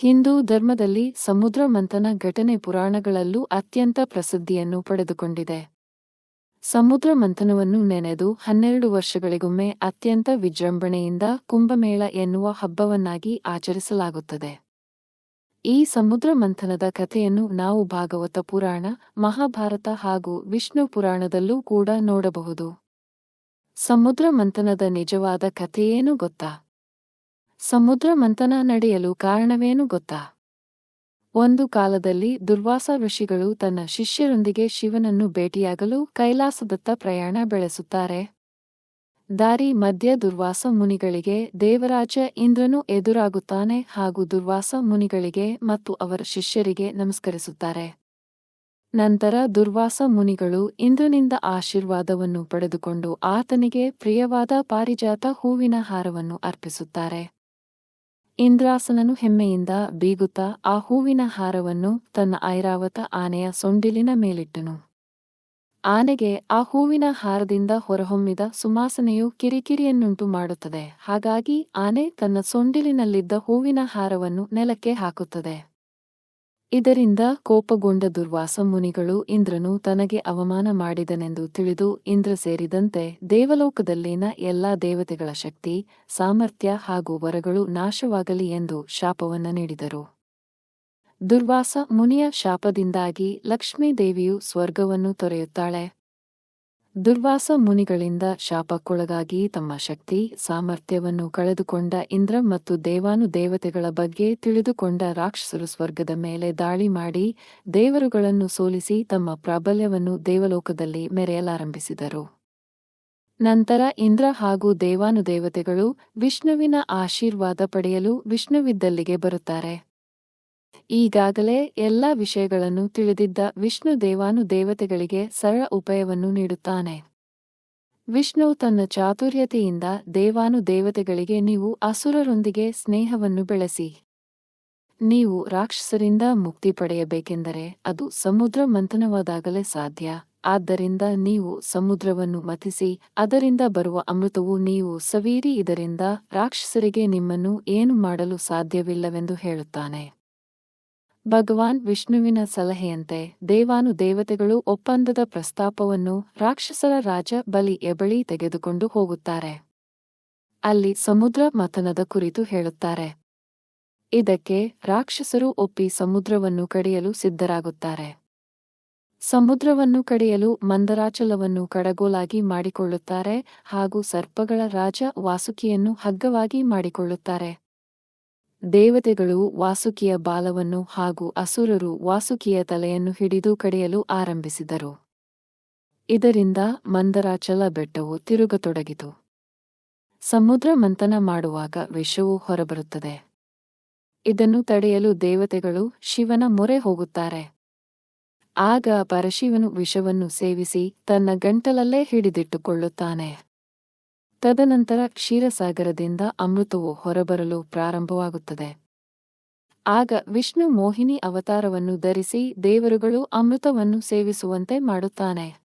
ಹಿಂದೂ ಧರ್ಮದಲ್ಲಿ ಸಮುದ್ರ ಮಂಥನ ಘಟನೆ ಪುರಾಣಗಳಲ್ಲೂ ಅತ್ಯಂತ ಪ್ರಸಿದ್ಧಿಯನ್ನು ಪಡೆದುಕೊಂಡಿದೆ. ಸಮುದ್ರ ಮಂಥನವನ್ನು ನೆನೆದು ಹನ್ನೆರಡು ವರ್ಷಗಳಿಗೊಮ್ಮೆ ಅತ್ಯಂತ ವಿಜೃಂಭಣೆಯಿಂದ ಕುಂಭಮೇಳ ಎನ್ನುವ ಹಬ್ಬವನ್ನಾಗಿ ಆಚರಿಸಲಾಗುತ್ತದೆ. ಈ ಸಮುದ್ರ ಮಂಥನದ ಕಥೆಯನ್ನು ನಾವು ಭಾಗವತ ಪುರಾಣ, ಮಹಾಭಾರತ ಹಾಗೂ ವಿಷ್ಣು ಪುರಾಣದಲ್ಲೂ ಕೂಡ ನೋಡಬಹುದು. ಸಮುದ್ರ ಮಂಥನದ ನಿಜವಾದ ಕಥೆಯೇನು ಗೊತ್ತಾ? ಸಮುದ್ರ ಮಂಥನ ನಡೆಯಲು ಕಾರಣವೇನು ಗೊತ್ತಾ? ಒಂದು ಕಾಲದಲ್ಲಿ ದುರ್ವಾಸ ಋಷಿಗಳು ತನ್ನ ಶಿಷ್ಯರೊಂದಿಗೆ ಶಿವನನ್ನು ಭೇಟಿಯಾಗಲು ಕೈಲಾಸದತ್ತ ಪ್ರಯಾಣ ಬೆಳೆಸುತ್ತಾರೆ. ದಾರಿ ಮಧ್ಯ ದುರ್ವಾಸ ಮುನಿಗಳಿಗೆ ದೇವರಾಜ ಇಂದ್ರನು ಎದುರಾಗುತ್ತಾನೆ ಹಾಗೂ ದುರ್ವಾಸ ಮುನಿಗಳಿಗೆ ಮತ್ತು ಅವರ ಶಿಷ್ಯರಿಗೆ ನಮಸ್ಕರಿಸುತ್ತಾರೆ. ನಂತರ ದುರ್ವಾಸ ಮುನಿಗಳು ಇಂದ್ರನಿಂದ ಆಶೀರ್ವಾದವನ್ನು ಪಡೆದುಕೊಂಡು ಆತನಿಗೆ ಪ್ರಿಯವಾದ ಪಾರಿಜಾತ ಹೂವಿನ ಹಾರವನ್ನು ಅರ್ಪಿಸುತ್ತಾರೆ. ಇಂದ್ರಾಸನನು ಹೆಮ್ಮೆಯಿಂದ ಬೀಗುತ್ತಾ ಆ ಹೂವಿನ ಹಾರವನ್ನು ತನ್ನ ಐರಾವತ ಆನೆಯ ಸೊಂಡಿಲಿನ ಮೇಲಿಟ್ಟನು. ಆನೆಗೆ ಆ ಹೂವಿನ ಹಾರದಿಂದ ಹೊರಹೊಮ್ಮಿದ ಸುಮಾಸನೆಯು ಕಿರಿಕಿರಿಯನ್ನುಂಟು ಮಾಡುತ್ತದೆ. ಹಾಗಾಗಿ ಆನೆ ತನ್ನ ಸೊಂಡಿಲಿನಲ್ಲಿದ್ದ ಹೂವಿನ ಹಾರವನ್ನು ನೆಲಕ್ಕೆ ಹಾಕುತ್ತದೆ. ಇದರಿಂದ ಕೋಪಗೊಂಡ ದುರ್ವಾಸ ಮುನಿಗಳು ಇಂದ್ರನು ತನಗೆ ಅವಮಾನ ಮಾಡಿದನೆಂದು ತಿಳಿದು ಇಂದ್ರ ಸೇರಿದಂತೆ ದೇವಲೋಕದಲ್ಲಿನ ಎಲ್ಲಾ ದೇವತೆಗಳ ಶಕ್ತಿ, ಸಾಮರ್ಥ್ಯ ಹಾಗೂ ವರಗಳು ನಾಶವಾಗಲಿ ಎಂದು ಶಾಪವನ್ನ ನೀಡಿದರು. ದುರ್ವಾಸ ಮುನಿಯ ಶಾಪದಿಂದಾಗಿ ಲಕ್ಷ್ಮೀದೇವಿಯು ಸ್ವರ್ಗವನ್ನು ತೊರೆಯುತ್ತಾಳೆ. ದುರ್ವಾಸ ಮುನಿಗಳಿಂದ ಶಾಪಕ್ಕೊಳಗಾಗಿ ತಮ್ಮ ಶಕ್ತಿ, ಸಾಮರ್ಥ್ಯವನ್ನು ಕಳೆದುಕೊಂಡ ಇಂದ್ರ ಮತ್ತು ದೇವಾನು ದೇವತೆಗಳ ಬಗ್ಗೆ ತಿಳಿದುಕೊಂಡ ರಾಕ್ಷಸರು ಸ್ವರ್ಗದ ಮೇಲೆ ದಾಳಿ ಮಾಡಿ ದೇವರುಗಳನ್ನು ಸೋಲಿಸಿ ತಮ್ಮ ಪ್ರಾಬಲ್ಯವನ್ನು ದೇವಲೋಕದಲ್ಲಿ ಮೆರೆಯಲಾರಂಭಿಸಿದರು. ನಂತರ ಇಂದ್ರ ಹಾಗೂ ದೇವಾನು ದೇವತೆಗಳು ವಿಷ್ಣುವಿನ ಆಶೀರ್ವಾದ ಪಡೆಯಲು ವಿಷ್ಣುವಿದ್ದಲ್ಲಿಗೆ ಬರುತ್ತಾರೆ. ಈಗಾಗಲೇ ಎಲ್ಲ ವಿಷಯಗಳನ್ನು ತಿಳಿದಿದ್ದ ವಿಷ್ಣು ದೇವಾನು ದೇವತೆಗಳಿಗೆ ಸರಳ ಉಪಾಯವನ್ನು ನೀಡುತ್ತಾನೆ. ವಿಷ್ಣು ತನ್ನ ಚಾತುರ್ಯತೆಯಿಂದ ದೇವಾನು ದೇವತೆಗಳಿಗೆ ನೀವು ಅಸುರರೊಂದಿಗೆ ಸ್ನೇಹವನ್ನು ಬೆಳೆಸಿ. ನೀವು ರಾಕ್ಷಸರಿಂದ ಮುಕ್ತಿ ಪಡೆಯಬೇಕೆಂದರೆ ಅದು ಸಮುದ್ರ ಮಂಥನವಾದಾಗಲೇ ಸಾಧ್ಯ. ಆದ್ದರಿಂದ ನೀವು ಸಮುದ್ರವನ್ನು ಮಥಿಸಿ, ಅದರಿಂದ ಬರುವ ಅಮೃತವು ನೀವು ಸವೀರಿ ಇದರಿಂದ ರಾಕ್ಷಸರಿಗೆ ನಿಮ್ಮನ್ನು ಏನು ಮಾಡಲು ಸಾಧ್ಯವಿಲ್ಲವೆಂದು ಹೇಳುತ್ತಾನೆ. ಭಗವಾನ್ ವಿಷ್ಣುವಿನ ಸಲಹೆಯಂತೆ ದೇವಾನು ದೇವತೆಗಳು ಒಪ್ಪಂದದ ಪ್ರಸ್ತಾಪವನ್ನು ರಾಕ್ಷಸರ ರಾಜ ಬಲಿ ಎಬಳಿ ತೆಗೆದುಕೊಂಡು ಹೋಗುತ್ತಾರೆ. ಅಲ್ಲಿ ಸಮುದ್ರ ಮಥನದ ಕುರಿತು ಹೇಳುತ್ತಾರೆ. ಇದಕ್ಕೆ ರಾಕ್ಷಸರು ಒಪ್ಪಿ ಸಮುದ್ರವನ್ನು ಕಡಿಯಲು ಸಿದ್ಧರಾಗುತ್ತಾರೆ. ಸಮುದ್ರವನ್ನು ಕಡಿಯಲು ಮಂದರಾಚಲವನ್ನು ಕಡಗೋಲಾಗಿ ಮಾಡಿಕೊಳ್ಳುತ್ತಾರೆ ಹಾಗೂ ಸರ್ಪಗಳ ರಾಜ ವಾಸುಕಿಯನ್ನು ಹಗ್ಗವಾಗಿ ಮಾಡಿಕೊಳ್ಳುತ್ತಾರೆ. ದೇವತೆಗಳು ವಾಸುಕಿಯ ಬಾಲವನ್ನು ಹಾಗೂ ಅಸುರರು ವಾಸುಕಿಯ ತಲೆಯನ್ನು ಹಿಡಿದು ಕಡೆಯಲು ಆರಂಭಿಸಿದರು. ಇದರಿಂದ ಮಂದರಾಚಲ ಬೆಟ್ಟವು ತಿರುಗತೊಡಗಿತು. ಸಮುದ್ರ ಮಂಥನ ಮಾಡುವಾಗ ವಿಷವು ಹೊರಬರುತ್ತದೆ. ಇದನ್ನು ತಡೆಯಲು ದೇವತೆಗಳು ಶಿವನ ಮೊರೆ ಹೋಗುತ್ತಾರೆ. ಆಗ ಪರಶಿವನು ವಿಷವನ್ನು ಸೇವಿಸಿ ತನ್ನ ಗಂಟಲಲ್ಲೇ ಹಿಡಿದಿಟ್ಟುಕೊಳ್ಳುತ್ತಾನೆ. ತದನಂತರ ಕ್ಷೀರಸಾಗರದಿಂದ ಅಮೃತವು ಹೊರಬರಲು ಪ್ರಾರಂಭವಾಗುತ್ತದೆ. ಆಗ ವಿಷ್ಣು ಮೋಹಿನಿ ಅವತಾರವನ್ನು ಧರಿಸಿ ದೇವರುಗಳು ಅಮೃತವನ್ನು ಸೇವಿಸುವಂತೆ ಮಾಡುತ್ತಾನೆ.